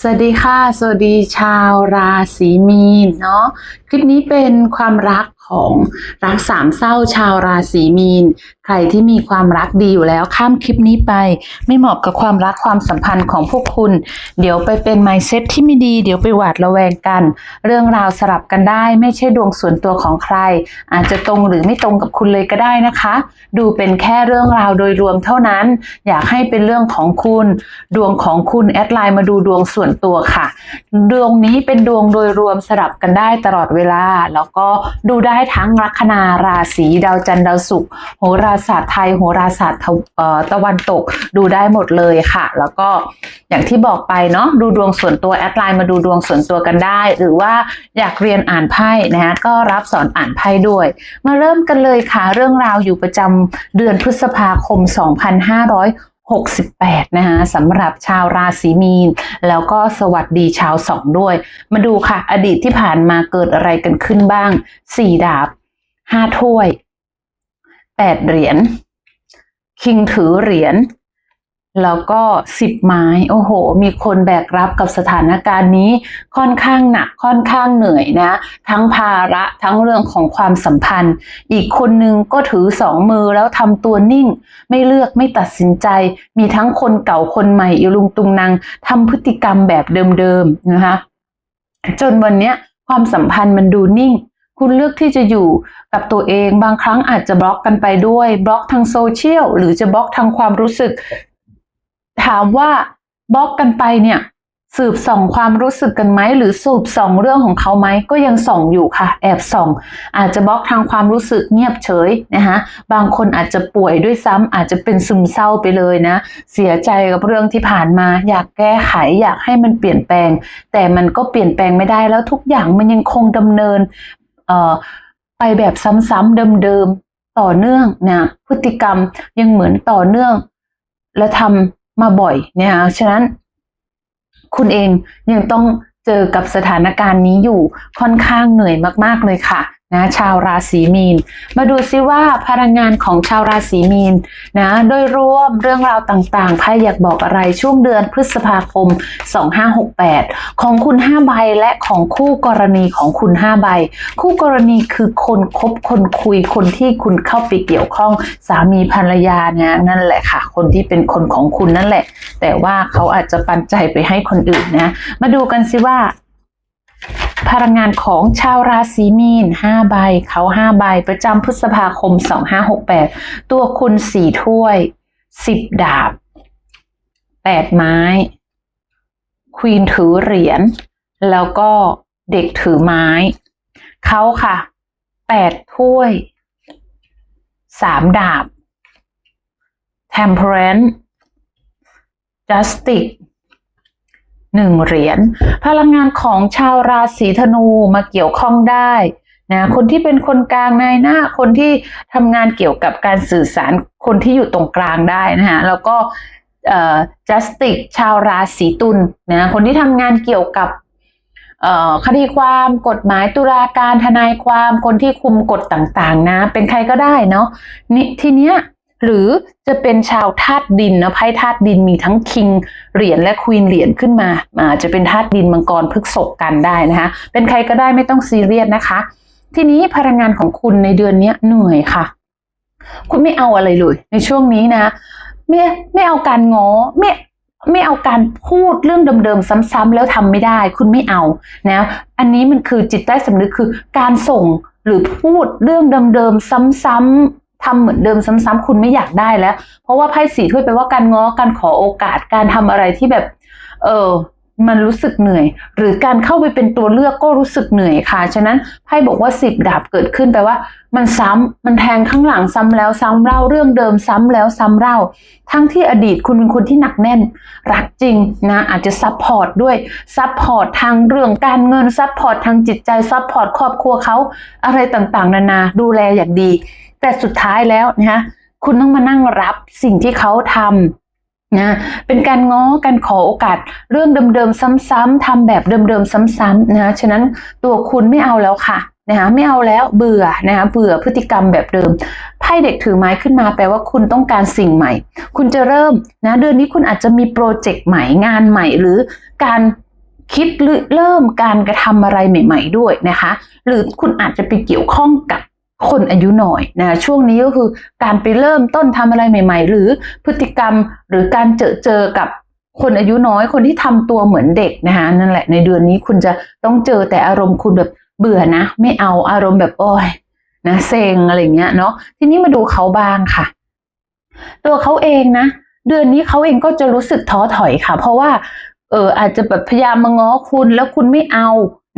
สวัสดีค่ะ สวัสดีชาวราศีมีนเนาะคลิปนี้เป็นความรักของรักสามเศร้าชาวราศีมีน ใครที่มีความรักดีอยู่แล้วข้ามคลิปนี้ไป ไม่เหมาะกับความรักความสัมพันธ์ของพวกคุณ เดี๋ยวไปเป็น mindset ที่ไม่ดี เดี๋ยวไปหวาดระแวงกัน เรื่องราวสลับกันได้ ไม่ใช่ดวงส่วนตัวของใคร อาจจะตรงหรือไม่ตรงกับคุณเลยก็ได้นะคะ ดูเป็นแค่เรื่องราวโดยรวมเท่านั้น อยากให้เป็นเรื่องของคุณ ดวงของคุณแอดไลน์มาดูดวงส่วนตัวค่ะ ดวงนี้เป็นดวงโดยรวมสลับกันได้ตลอดเวลา แล้วก็ดูได้ได้ทั้งลัคนาราศีดาวจันทร์ดาวศุกร์โหราศาสตร์ไทยโหราศาสตร์ตะวันตกดูได้หมดเลยค่ะ แล้วก็อย่างที่บอกไปเนาะดูดวงส่วนตัวแอดไลน์มาดูดวงส่วนตัวกันได้ หรือว่าอยากเรียนอ่านไพ่นะคะก็รับสอนอ่านไพ่ด้วย มาเริ่มกันเลยค่ะเรื่องราวอยู่ประจำเดือนพฤษภาคม 2500 68 นะคะสำหรับชาวราศีมีน แล้วก็สวัสดีชาวสองด้วย มาดูค่ะ อดีตที่ผ่านมาเกิดอะไรกันขึ้นบ้างสี่ดาบห้าถ้วยแปดเหรียญคิงถือเหรียญ แล้วก็สิบไม้ โอ้โห มีคนแบกรับกับสถานการณ์นี้ค่อนข้างหนักค่อนข้างเหนื่อยนะ ทั้งภาระทั้งเรื่องของความสัมพันธ์ อีกคนนึงก็ถือสองมือแล้วทำตัวนิ่ง ไม่เลือกไม่ตัดสินใจ มีทั้งคนเก่าคนใหม่อีลุงตุงนางทำพฤติกรรมแบบเดิมๆนะคะจนวันนี้ความสัมพันธ์มันดูนิ่ง คุณเลือกที่จะอยู่กับตัวเองบางครั้งอาจจะบล็อกกันไปด้วย บล็อกทางโซเชียลหรือจะบล็อกทางความรู้สึก ถามว่าบล็อกกันไปเนี่ย สืบส่องความรู้สึกกันไหมหรือสืบส่องเรื่องของเขาไหมก็ยังส่องอยู่ค่ะ แอบส่อง อาจจะบล็อกทางความรู้สึกเงียบเฉยนะคะบางคนอาจจะป่วยด้วยซ้ำอาจจะเป็นซึมเศร้าไปเลยนะ เสียใจกับเรื่องที่ผ่านมา อยากแก้ไขอยากให้มันเปลี่ยนแปลง แต่มันก็เปลี่ยนแปลงไม่ได้แล้วทุกอย่างมันยังคงดำเนินเอ่อไปแบบซ้ำๆเดิมๆต่อเนื่องนะพฤติกรรมยังเหมือนต่อเนื่อง และทำ มาบ่อยเนี่ยฉะนั้น คุณเองยังต้องเจอกับสถานการณ์นี้อยู่ค่อนข้างเหนื่อยมาก ๆ เลยค่ะ นะชาวราศีมีน มาดูซิว่าพลังงานของชาวราศีมีนนะโดยรวมเรื่องราวต่างๆไพ่อยากบอกอะไรช่วงเดือนพฤษภาคม 2568 ของคุณ 5 ใบและของคู่กรณีของคุณ 5 ใบ คู่กรณีคือคนคบคนคุยคนที่คุณเข้าไปเกี่ยวข้องสามีภรรยาเนี่ยนั่นแหละค่ะ คนที่เป็นคนของคุณนั่นแหละ แต่ว่าเขาอาจจะปันใจไปให้คนอื่นนะ มาดูกันสิว่า พลังงานของชาวราศีมีน5ใบเขา5ใบประจำพฤษภาคม 2568 ตัวคุณสี่ถ้วย 10 ดาบ 8 ไม้ ควีนถือเหรียญ แล้วก็เด็กถือไม้ เขาค่ะ 8 ถ้วย 3 ดาบ Temperance Justice หนึ่งเหรียญพลังงานของชาวราศีธนูมาเกี่ยวข้องได้นะคนที่เป็นคนกลางในหน้าคนที่ทำงานเกี่ยวกับการสื่อสารคนที่อยู่ตรงกลางได้นะฮะแล้วก็เอ่อ justice ชาวราศีตุลนะคนที่ทำงานเกี่ยวกับเอ่อคดีความกฎหมายตุลาการทนายความคนที่คุมกฎต่างๆนะ เป็นใครก็ได้เนาะนี่ทีเนี้ย หรือจะเป็นชาวธาตุดินนะไพ่ธาตุดินมีทั้งคิงเหรียญและควีนเหรียญขึ้นมาอาจจะเป็นธาตุดินมังกรพฤกษกกันได้นะคะ เป็นใครก็ได้ไม่ต้องซีเรียสนะคะ ทีนี้พลังงานของคุณในเดือนนี้เหนื่อยค่ะ คุณไม่เอาอะไรเลย ในช่วงนี้นะไม่ไม่เอาการง้อไม่ไม่เอาการพูดเรื่องเดิมๆซ้ำๆแล้วทำไม่ได้ คุณไม่เอานะอันนี้มันคือจิตใต้สำนึกคือการส่งหรือพูดเรื่องเดิมๆซ้ำๆ ทำเหมือนเดิมซ้ำๆคุณไม่อยากได้แล้ว เพราะว่าไพ่สีถ้วยแปลว่าการง้อการขอโอกาสการทำอะไรที่แบบ เออมันรู้สึกเหนื่อย หรือการเข้าไปเป็นตัวเลือกก็รู้สึกเหนื่อยค่ะ ฉะนั้นไพ่บอกว่าสิบดาบเกิดขึ้นแปลว่า มันซ้ำมันแทงข้างหลังซ้ำแล้วซ้ำเล่าเรื่องเดิมซ้ำแล้วซ้ำเล่า ทั้งที่อดีตคุณเป็นคนที่หนักแน่น รักจริงนะ อาจจะซับพอร์ตด้วยซับพอร์ตทางเรื่องการเงินซับพอร์ตทางจิตใจซับพอร์ตครอบครัวเขาอะไรต่างๆ นานาดูแลอย่างดี แต่สุดท้ายแล้วนะคะคุณต้องมานั่งรับสิ่งที่เขาทำนะเป็นการง้อการขอโอกาสเรื่องเดิมๆซ้ำๆทำแบบเดิมๆซ้ำๆนะฉะนั้นตัวคุณไม่เอาแล้วค่ะนะคะไม่เอาแล้วเบื่อนะคะเบื่อพฤติกรรมแบบเดิมไพ่เด็กถือไม้ขึ้นมาแปลว่าคุณต้องการสิ่งใหม่ คุณจะเริ่มนะเดือนนี้คุณอาจจะมีโปรเจกต์ใหม่งานใหม่หรือการคิดหรือเริ่มการกระทำอะไรใหม่ ๆ ด้วยนะคะ หรือคุณอาจจะไปเกี่ยวข้องกับ คนอายุหน่อยนะช่วงนี้ก็คือการไปเริ่มต้นทำอะไรใหม่ ๆ หรือพฤติกรรมหรือการเจอเจอกับคนอายุน้อยคนที่ทำตัวเหมือนเด็กนะคะนั่นแหละในเดือนนี้คุณจะต้องเจอแต่อารมณ์คุณแบบเบื่อนะ ไม่เอาอารมณ์แบบโอ้ยนะเซ็งอะไรเงี้ยเนาะทีนี้มาดูเขาบ้างค่ะ ตัวเขาเองนะ เดือนนี้เขาเองก็จะรู้สึกท้อถอยค่ะ เพราะว่าเอออาจจะแบบพยายามมาง้อคุณแล้วคุณไม่เอา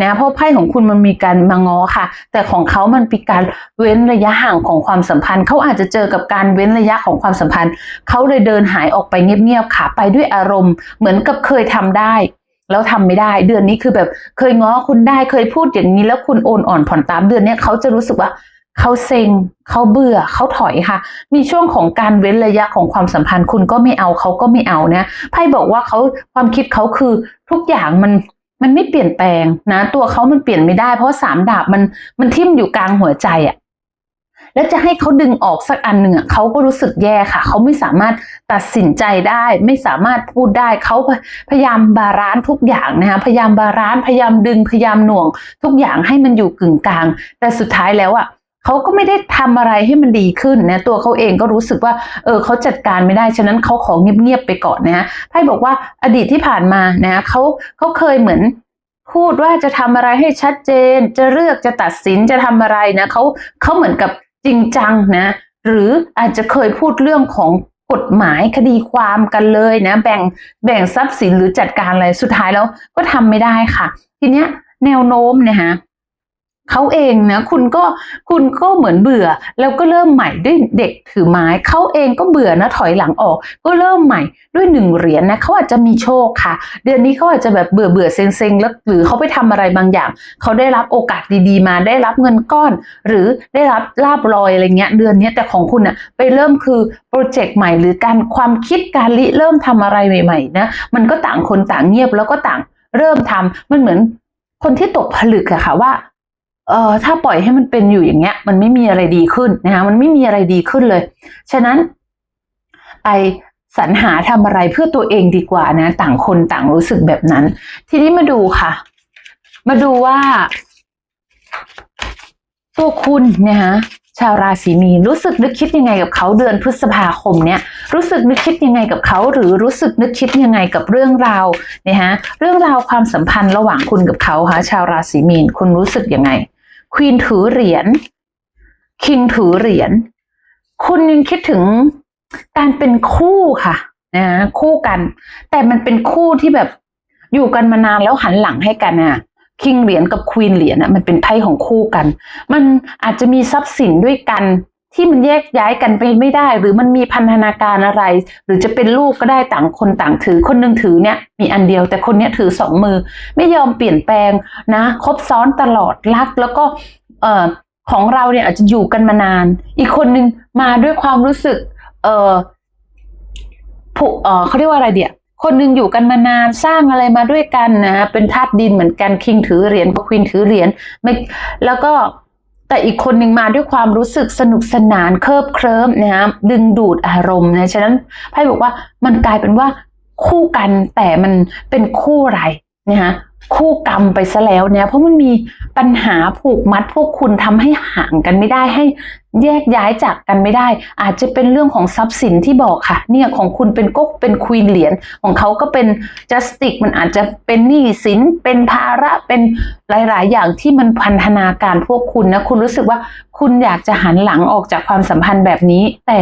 นะเพราะไพ่ของคุณมันมีการมาง้อค่ะ แต่ของเขามันมีการเว้นระยะห่างของความสัมพันธ์ เขาอาจจะเจอกับการเว้นระยะของความสัมพันธ์ เขาเลยเดินหายออกไปเงียบๆค่ะ ไปด้วยอารมณ์ เหมือนกับเคยทำได้ แล้วทำไม่ได้ เดือนนี้คือแบบเคยง้อคุณได้เคยพูดอย่างนี้แล้วคุณโอนอ่อนผ่อนตามเดือนนี้เขาจะรู้สึกว่าเขาเซ็งเขาเบื่อเขาถอยค่ะ มีช่วงของการเว้นระยะของความสัมพันธ์ คุณก็ไม่เอาเขาก็ไม่เอานะไพ่บอกว่าเขาความคิดเขาคือทุกอย่างมัน มันไม่เปลี่ยนแปลงนะ ตัวเขามันเปลี่ยนไม่ได้ เพราะสามดาบมันมันทิ่มอยู่กลางหัวใจอะ่ะแล้วจะให้เขาดึงออกสักอันหนึ่งอะเขาก็รู้สึกแย่ค่ะ เขาไม่สามารถตัดสินใจได้ ไม่สามารถพูดได้ เขาพยายามบาลานซ์ทุกอย่างนะคะพยายามบาลานซ์พยายามดึงพยายามหน่วง ทุกอย่างให้มันอยู่กึ่งกลาง แต่สุดท้ายแล้วอะ เขาก็ไม่ได้ทำอะไรให้มันดีขึ้นนะตัวเขาเองก็รู้สึกว่าเออเขาจัดการไม่ได้ฉะนั้นเขาขอเงียบๆไปก่อนนะฮะไพ่บอกว่าอดีตที่ผ่านมานะเขาเขาเคยเหมือนพูดว่าจะทำอะไรให้ชัดเจน จะเลือกจะตัดสินจะทำอะไรนะเขาเขาเหมือนกับจริงจังนะหรืออาจจะเคยพูดเรื่องของกฎหมายคดีความกันเลยนะ แบ่งแบ่งทรัพย์สินหรือจัดการอะไรสุดท้ายแล้วก็ทำไม่ได้ค่ะ ทีเนี้ยแนวโน้มนะฮะ เขาเองนะคุณก็คุณก็เหมือนเบื่อ แล้วก็เริ่มใหม่ด้วยเด็กถือไม้เขาเองก็เบื่อนะถอยหลังออก ก็เริ่มใหม่ด้วยหนึ่งเหรียญนะเขาอาจจะมีโชคค่ะ เดือนนี้เขาอาจจะแบบเบื่อเบื่อเซ็งเซ็งแล้วหรือเขาไปทำอะไรบางอย่างเขาได้รับโอกาสดีๆ มาได้รับเงินก้อน หรือได้รับลาบลอยอะไรเงี้ยเดือนนี้แต่ของคุณอะไปเริ่มคือโปรเจกต์ใหม่หรือการความคิดการริเริ่มทำอะไรใหม่ๆนะมันก็ต่างคนต่างเงียบแล้วก็ต่างเริ่มทำมันเหมือนคนที่ตกผลึกอะค่ะว่า เอ่อถ้าปล่อยให้มันเป็นอยู่อย่างเงี้ย มันไม่มีอะไรดีขึ้นนะคะมันไม่มีอะไรดีขึ้นเลย ฉะนั้นไปสรรหาทำอะไรเพื่อตัวเองดีกว่านะ ต่างคนต่างรู้สึกแบบนั้น ทีนี้มาดูค่ะ มาดูว่า ตัวคุณนะคะชาวราศีมีนรู้สึกนึกคิดยังไงกับเขาเดือนพฤษภาคมเนี่ยรู้สึกนึกคิดยังไงกับเขาหรือรู้สึกนึกคิดยังไงกับเรื่องราวนะคะเรื่องราวความสัมพันธ์ระหว่างคุณกับเขาคะชาวราศีมีนคุณรู้สึกยังไง ควีนถือเหรียญคิงถือเหรียญคุณยังคิดถึงการเป็นคู่ค่ะนะคู่กัน แต่มันเป็นคู่ที่แบบอยู่กันมานานแล้วหันหลังให้กันน่ะคิงเหรียญกับควีนเหรียญน่ะมันเป็นไพ่ของคู่กัน มันอาจจะมีทรัพย์สินด้วยกัน ที่มันแยกย้ายกันไปไม่ได้ หรือมันมีพันธนาการอะไร หรือจะเป็นลูกก็ได้ต่างคนต่างถือคนหนึงถือเนี่ยมีอันเดียวแต่คนเนี้ยถือสองมือ ไม่ยอมเปลี่ยนแปลงนะคบซ้อนตลอดรักแล้วก็เอ่อของเราเนี่ยอาจจะอยู่กันมานาน อีกคนนึงมาด้วยความรู้สึก เออผูเออเขาเรียกว่าอะไรเดียคนหนึ่งอยู่กันมานานสร้างอะไรมาด้วยกันนะ เป็นธาตุดินเหมือนกันคิงถือเหรียญควีนถือเหรียญไม่แล้วก็ แต่อีกคนหนึ่งมาด้วยความรู้สึกสนุกสนานเคิบเคลิ้มนะฮะดึงดูดอารมณ์นะฉะนั้นไพ่บอกว่ามันกลายเป็นว่าคู่กันแต่มันเป็นคู่ไรนะฮะ คู่กรรมไปซะแล้วเนี่ย เพราะมันมีปัญหาผูกมัดพวกคุณทำให้ห่างกันไม่ได้ให้แยกย้ายจากกันไม่ได้ อาจจะเป็นเรื่องของทรัพย์สินที่บอกค่ะ เนี่ยของคุณเป็นก๊กเป็นควีนเหรียญของเขาก็เป็นจัสติกมันอาจจะเป็นหนี้สินเป็นภาระเป็นหลาย ๆ อย่างที่มันพันธนาการพวกคุณนะคุณรู้สึกว่าคุณอยากจะหันหลังออกจากความสัมพันธ์แบบนี้ แต่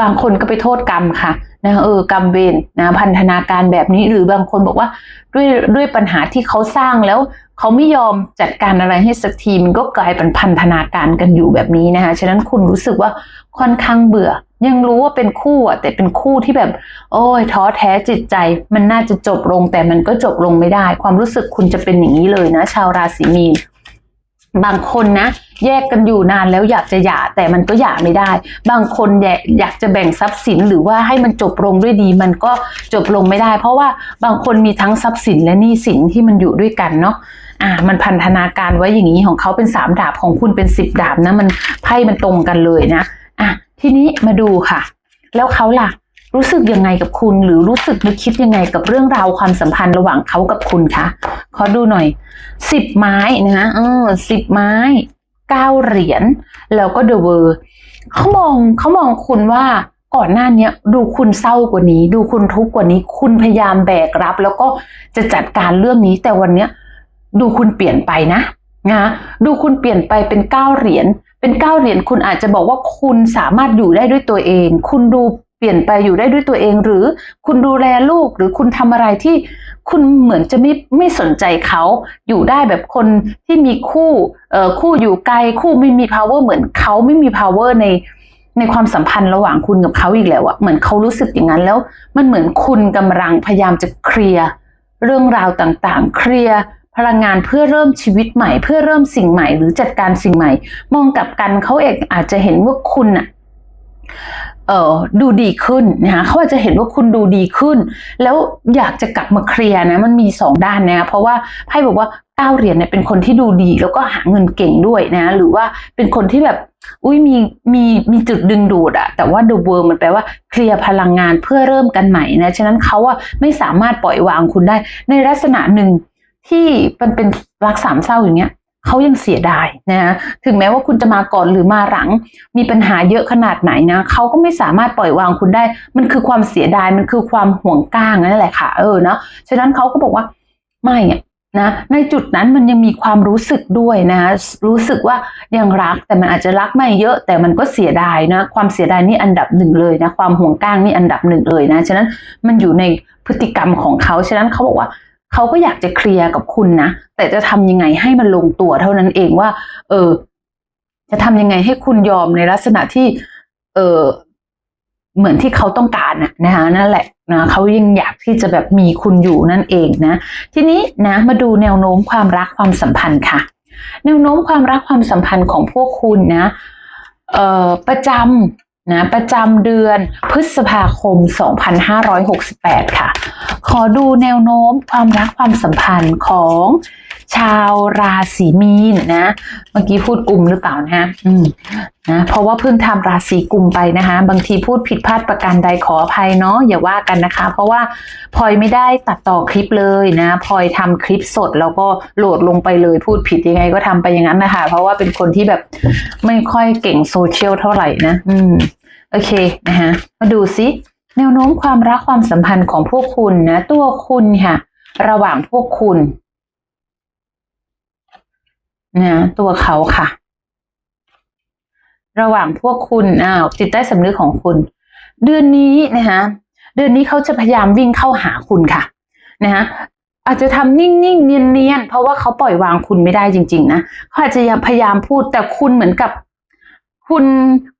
บางคนก็ไปโทษกรรมค่ะนะเออกรรมเวรนะพันธนาการแบบนี้หรือบางคนบอกว่าด้วยด้วยปัญหาที่เขาสร้างแล้วเขาไม่ยอมจัดการอะไรให้สักทีมันก็กลายเป็นพันธนาการกันอยู่แบบนี้นะคะฉะนั้นคุณรู้สึกว่าค่อนข้างเบื่อ ยังรู้ว่าเป็นคู่อะแต่เป็นคู่ที่แบบ โอ้ยท้อแท้จิตใจ มันน่าจะจบลงแต่มันก็จบลงไม่ได้ ความรู้สึกคุณจะเป็นอย่างนี้เลยนะ ชาวราศีมีน บางคนนะ แยกกันอยู่นานแล้วอยากจะหย่าแต่มันก็หย่าไม่ได้ บางคนอยากอยากจะแบ่งทรัพย์สินหรือว่าให้มันจบลงด้วยดี มันก็จบลงไม่ได้ เพราะว่าบางคนมีทั้งทรัพย์สินและหนี้สินที่มันอยู่ด้วยกันเนาะอ่ามันพันธนาการไว้อย่างนี้ของเขาเป็นสามดาบของคุณเป็นสิบดาบนะมันไพ่มันตรงกันเลยนะอะทีนี้มาดูค่ะ แล้วเขาล่ะ รู้สึกยังไงกับคุณ หรือรู้สึกนึกคิดยังไงกับเรื่องราวความสัมพันธ์ระหว่างเขากับคุณคะขอดูหน่อยสิบไม้นะเออสิบไม้เก้าเหรียญแล้วก็เดอะเวอร์เขามองเขามองคุณว่าก่อนหน้านี้ดูคุณเศร้ากว่านี้ ดูคุณทุกข์กว่านี้ คุณพยายามแบกรับ แล้วก็จะจัดการเรื่องนี้ แต่วันเนี้ยดูคุณเปลี่ยนไปนะนะดูคุณเปลี่ยนไปเป็นเก้าเหรียญเป็นเก้าเหรียญคุณอาจจะบอกว่าคุณสามารถอยู่ได้ด้วยตัวเอง คุณดู เปลี่ยนไปอยู่ได้ด้วยตัวเอง หรือคุณดูแลลูกหรือคุณทำอะไรที่คุณเหมือนจะไม่ไม่สนใจเขาอยู่ได้แบบคนที่มีคู่เอ่อคู่อยู่ไกลคู่ไม่มี power เหมือนเขาไม่มี power ในในความสัมพันธ์ระหว่างคุณกับเขาอีกแล้วอะเหมือนเขารู้สึกอย่างนั้นแล้ว มันเหมือนคุณกำลังพยายามจะเคลียร์เรื่องราวต่างๆ เคลียร์พลังงานเพื่อเริ่มชีวิตใหม่ เพื่อเริ่มสิ่งใหม่ หรือจัดการสิ่งใหม่ มองกลับกันเขาเองอาจจะเห็นว่าคุณอะ เออดูดีขึ้นนะคะเขาอาจจะเห็นว่าคุณดูดีขึ้น แล้วอยากจะกลับมาเคลียร์นะมันมีสองด้านนะเพราะว่าไพ่บอกว่าเก้าเหรียญเนี่ยเป็นคนที่ดูดีแล้วก็หาเงินเก่งด้วยนะหรือว่าเป็นคนที่แบบอุ้ยมีมีมีจุดดึงดูดอะแต่ว่า the world มันแปลว่าเคลียร์พลังงานเพื่อเริ่มกันใหม่นะฉะนั้นเขาอะไม่สามารถปล่อยวางคุณได้ ในลักษณะหนึ่งที่มันเป็นรักสามเศร้าอย่างเงี้ย เขายังเสียดายนะถึงแม้ว่าคุณจะมาก่อนหรือมาหลัง มีปัญหาเยอะขนาดไหนนะเขาก็ไม่สามารถปล่อยวางคุณได้ มันคือความเสียดายมันคือความห่วงก้างนั่นแหละค่ะ เออเนาะฉะนั้นเขาก็บอกว่าไม่อะนะในจุดนั้นมันยังมีความรู้สึกด้วยนะรู้สึกว่ายังรักแต่มันอาจจะรักไม่เยอะ แต่มันก็เสียดายนะความเสียดายนี่อันดับหนึ่งเลยนะความห่วงก้างนี่อันดับหนึ่งเลยนะฉะนั้นมันอยู่ในพฤติกรรมของเขาฉะนั้นเขาบอกว่า เขาก็อยากจะเคลียร์กับคุณนะ แต่จะทำยังไงให้มันลงตัวเท่านั้นเองว่า เออ จะทำยังไงให้คุณยอมในลักษณะที่ เออเหมือนที่เขาต้องการนะนะคะนั่นแหละนะเขายังอยากที่จะแบบมีคุณอยู่นั่นเองนะ ทีนี้นะมาดูแนวโน้มความรักความสัมพันธ์ค่ะ แนวโน้มความรักความสัมพันธ์ของพวกคุณนะเอ่อประจำนะประจำเดือนพฤษภาคม 2568 ค่ะ ขอดูแนวโน้มความรักความสัมพันธ์ของชาวราศีมีนนะ เมื่อกี้พูดกลุ่มหรือเปล่านะฮะอืมนะเพราะว่าเพิ่งทำราศีกลุ่มไปนะคะ บางทีพูดผิดพลาดประการใดขออภัยเนาะอย่าว่ากันนะคะ เพราะว่าพลอยไม่ได้ตัดต่อคลิปเลยนะพลอยทำคลิปสดแล้วก็โหลดลงไปเลย พูดผิดยังไงก็ทำไปอย่างนั้นนะคะ เพราะว่าเป็นคนที่แบบไม่ค่อยเก่งโซเชียลเท่าไหร่นะ อืมโอเคนะคะมาดูซิ แนวโน้มความรักความสัมพันธ์ของพวกคุณนะ ตัวคุณค่ะ ระหว่างพวกคุณนะตัวเขาค่ะ ระหว่างพวกคุณอ้าวจิตใต้สำนึกของคุณ เดือนนี้นะคะเดือนนี้เขาจะพยายามวิ่งเข้าหาคุณค่ะนะคะอาจจะทำนิ่งๆเนียนๆเพราะว่าเขาปล่อยวางคุณไม่ได้จริง ๆ นะเขาอาจจะพยายามพูดแต่คุณเหมือนกับ คุณ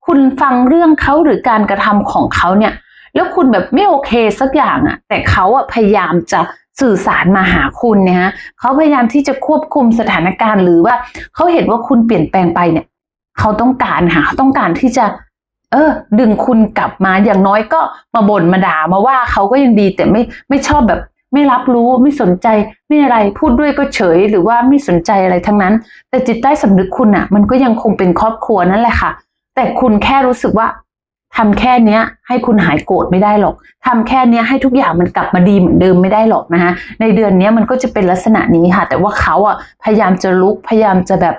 คุณฟังเรื่องเขาหรือการกระทำของเขาเนี่ย แล้วคุณแบบไม่โอเคสักอย่างอะ่ะแต่เขาอะพยายามจะสื่อสารมาหาคุณนะฮะเขาพยายามที่จะควบคุมสถานการณ์หรือว่าเขาเห็นว่าคุณเปลี่ยนแปลงไปเนี่ย เขาต้องการค่ะเขาต้องการที่จะ เออ ดึงคุณกลับมาอย่างน้อยก็มาบ่นมาด่ามาว่าเขาก็ยังดีแต่ไม่ไม่ชอบแบบ ไม่รับรู้ไม่สนใจไม่อะไรพูดด้วยก็เฉย หรือว่าไม่สนใจอะไรทั้งนั้น แต่จิตใต้สำนึกคุณอะ มันก็ยังคงเป็นครอบครัวนั่นแหละค่ะ แต่คุณแค่รู้สึกว่า ทำแค่เนี้ย ให้คุณหายโกรธไม่ได้หรอกทำแค่เนี้ยให้ทุกอย่างมันกลับมาดีเหมือนเดิมไม่ได้หรอกนะคะในเดือนเนี้ยมันก็จะเป็นลักษณะนี้ค่ะ แต่ว่าเขาอะพยายามจะลุกพยายามจะแบบ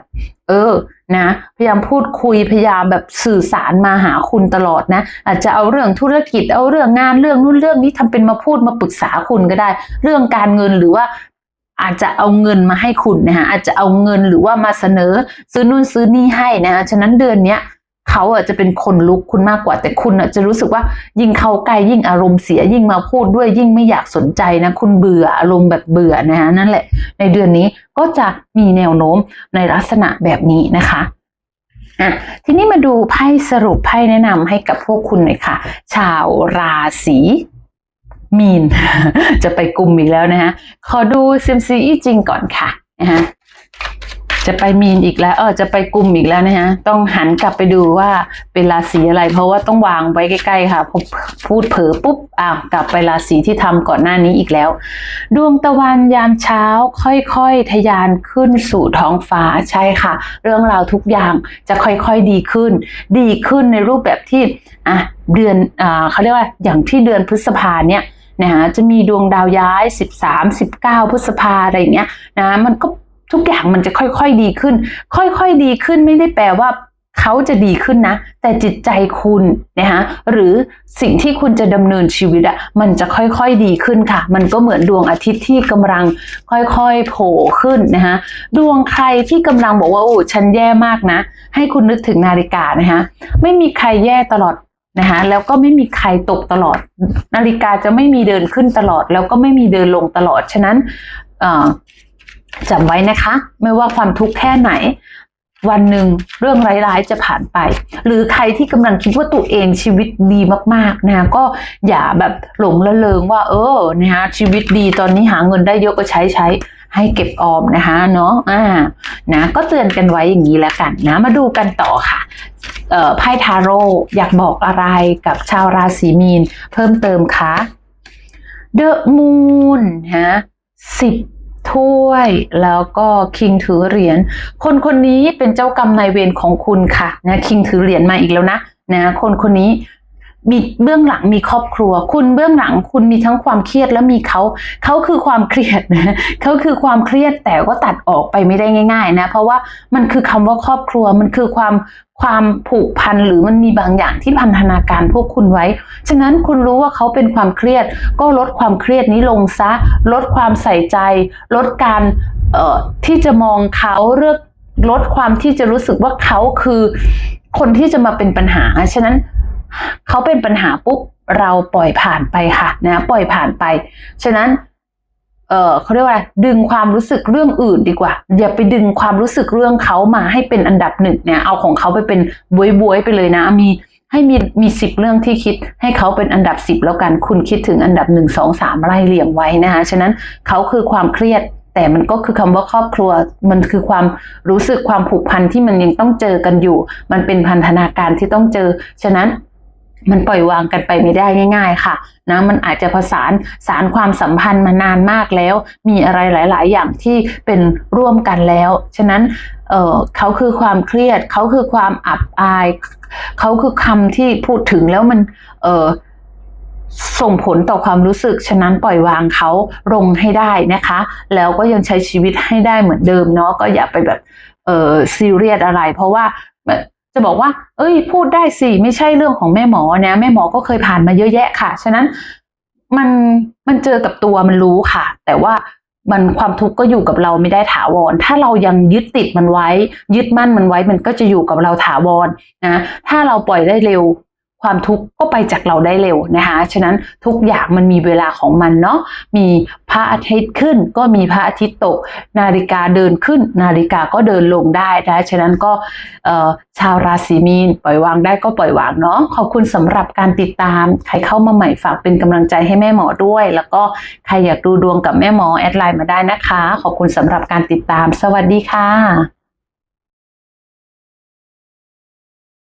เออนะพยายามพูดคุยพยายามแบบสื่อสารมาหาคุณตลอดนะ อาจจะเอาเรื่องธุรกิจเอาเรื่องงานเรื่องนู่นเรื่องนี้ทำเป็นมาพูดมาปรึกษาคุณก็ได้ เรื่องการเงินหรือว่าอาจจะเอาเงินมาให้คุณนะคะอาจจะเอาเงินหรือว่ามาเสนอซื้อนู่นซื้อนี่ให้นะคะฉะนั้นเดือนเนี้ย เขาอะจะเป็นคนลุกคุณมากกว่า แต่คุณอะจะรู้สึกว่ายิ่งเข้าใกล้ยิ่งอารมณ์เสียยิ่งมาพูดด้วยยิ่งไม่อยากสนใจนะ คุณเบื่ออารมณ์แบบเบื่อนะคะนั่นแหละ ในเดือนนี้ก็จะมีแนวโน้มในลักษณะแบบนี้นะคะอะทีนี้มาดูไพ่สรุปไพ่แนะนำให้กับพวกคุณหน่อยค่ะ ชาวราศีมีน จะไปกลุ่มอีกแล้วนะคะขอดูซิมซีอีจริงก่อนค่ะนะคะ จะไปมีนอีกแล้ว เออจะไปกลุ่มอีกแล้วนะฮะ ต้องหันกลับไปดูว่าเป็นราศีอะไร เพราะว่าต้องวางไว้ใกล้ ๆ ค่ะพอพูดเผลอปุ๊บอ้าวกลับไปราศีที่ทำก่อนหน้านี้อีกแล้ว ดวงตะวันยามเช้าค่อยๆทะยานขึ้นสู่ท้องฟ้าใช่ค่ะ เรื่องราวทุกอย่างจะค่อยๆดีขึ้น ดีขึ้นในรูปแบบที่อะเดือนอ่าเขาเรียกว่าอย่างที่เดือนพฤษภาเนี่ยนะฮะจะมีดวงดาวย้าย 13 19 พฤษภาอะไรอย่างเงี้ยนะมันก็ ทุกอย่างมันจะค่อยๆดีขึ้น ค่อยๆดีขึ้นไม่ได้แปลว่าเขาจะดีขึ้นนะ แต่จิตใจคุณนะคะหรือสิ่งที่คุณจะดำเนินชีวิตอะมันจะค่อยๆดีขึ้นค่ะ มันก็เหมือนดวงอาทิตย์ที่กำลังค่อยๆโผล่ขึ้นนะคะดวงใครที่กำลังบอกว่าโอ้ฉันแย่มากนะ ให้คุณนึกถึงนาฬิกานะคะไม่มีใครแย่ตลอดนะคะแล้วก็ไม่มีใครตกตลอด นาฬิกาจะไม่มีเดินขึ้นตลอด แล้วก็ไม่มีเดินลงตลอดฉะนั้นเอ่อ จำไว้นะคะ ไม่ว่าความทุกข์แค่ไหน วันหนึ่งเรื่องร้ายๆจะผ่านไป หรือใครที่กำลังคิดว่าตัวเองชีวิตดีมากๆนะก็อย่าแบบหลงละเลงว่า เออนะฮะชีวิตดีตอนนี้หาเงินได้เยอะก็ใช้ใช้ให้เก็บออมนะคะเนาะอ่านะก็เตือนกันไว้อย่างนี้แล้วกันนะมาดูกันต่อค่ะเอ่อไพ่ทาโร่อยากบอกอะไรกับชาวราศีมีน เพิ่มเติมคะเดอะมูนฮะสิบ ถ้วยแล้วก็คิงถือเหรียญคนคนนี้เป็นเจ้ากรรมนายเวรของคุณค่ะนะคิงถือเหรียญมาอีกแล้วนะนะคนคนนี้มีเบื้องหลังมีครอบครัว คุณเบื้องหลังคุณมีทั้งความเครียดและมีเขาเขาคือความเครียดนะเขาคือความเครียดแต่ก็ตัดออกไปไม่ได้ง่าย ๆ นะ เพราะว่ามันคือคำว่าครอบครัวมันคือความ ความผูกพันหรือมันมีบางอย่างที่พันธนาการพวกคุณไว้ ฉะนั้นคุณรู้ว่าเขาเป็นความเครียด ก็ลดความเครียดนี้ลงซะ ลดความใส่ใจ ลดการเออที่จะมองเขาเลือกลดความที่จะรู้สึกว่าเขาคือคนที่จะมาเป็นปัญหา ฉะนั้นเขาเป็นปัญหาปุ๊บเราปล่อยผ่านไปค่ะนะปล่อยผ่านไป ฉะนั้น เออเขาเรียกว่าดึงความรู้สึกเรื่องอื่นดีกว่า อย่าไปดึงความรู้สึกเรื่องเขามาให้เป็นอันดับหนึ่งเนี่ยเอาของเขาไปเป็นบวยบวยไปเลยนะ มีให้มีมีสิบเรื่องที่คิดให้เขาเป็นอันดับสิบแล้วกัน คุณคิดถึงอันดับหนึ่งสองสามไล่เรียงไว้นะคะฉะนั้นเขาคือความเครียดแต่มันก็คือคำว่าครอบครัว มันคือความรู้สึกความผูกพันที่มันยังต้องเจอกันอยู่ มันเป็นพันธนาการที่ต้องเจอ ฉะนั้น มันปล่อยวางกันไปไม่ได้ง่าย ๆ ค่ะนะมันอาจจะผสานสารความสัมพันธ์มานานมากแล้ว มีอะไรหลาย ๆ อย่างที่เป็นร่วมกันแล้ว ฉะนั้นเออเขาคือความเครียด เขาคือความอับอาย เขาคือคำที่พูดถึงแล้วมันส่งผลต่อความรู้สึก ฉะนั้นปล่อยวางเขาลงให้ได้นะคะ แล้วก็ยังใช้ชีวิตให้ได้เหมือนเดิมเนาะก็อย่าไปแบบเออซีเรียสอะไร เพราะว่า จะบอกว่า เอ้ย พูดได้สิไม่ใช่เรื่องของแม่หมอนะแม่หมอก็เคยผ่านมาเยอะแยะค่ะ ฉะนั้นมันมันเจอกับตัวมันรู้ค่ะ แต่ว่ามันความทุกข์ก็อยู่กับเราไม่ได้ถาวร ถ้าเรายังยึดติดมันไว้ ยึดมั่นมันไว้มันก็จะอยู่กับเราถาวรนะถ้าเราปล่อยได้เร็ว ความทุกข์ก็ไปจากเราได้เร็วนะคะ ฉะนั้นทุกอย่างมันมีเวลาของมันเนาะ มีพระอาทิตย์ขึ้นก็มีพระอาทิตย์ตก นาฬิกาเดินขึ้น นาฬิกาก็เดินลงได้นะฉะนั้นก็ชาวราศีมีนปล่อยวางได้ก็ปล่อยวางเนาะ ขอบคุณสำหรับการติดตาม ใครเข้ามาใหม่ฝากเป็นกำลังใจให้แม่หมอด้วย แล้วก็ใครอยากดูดวงกับแม่หมอแอดไลน์มาได้นะคะ ขอบคุณสำหรับการติดตาม สวัสดีค่ะ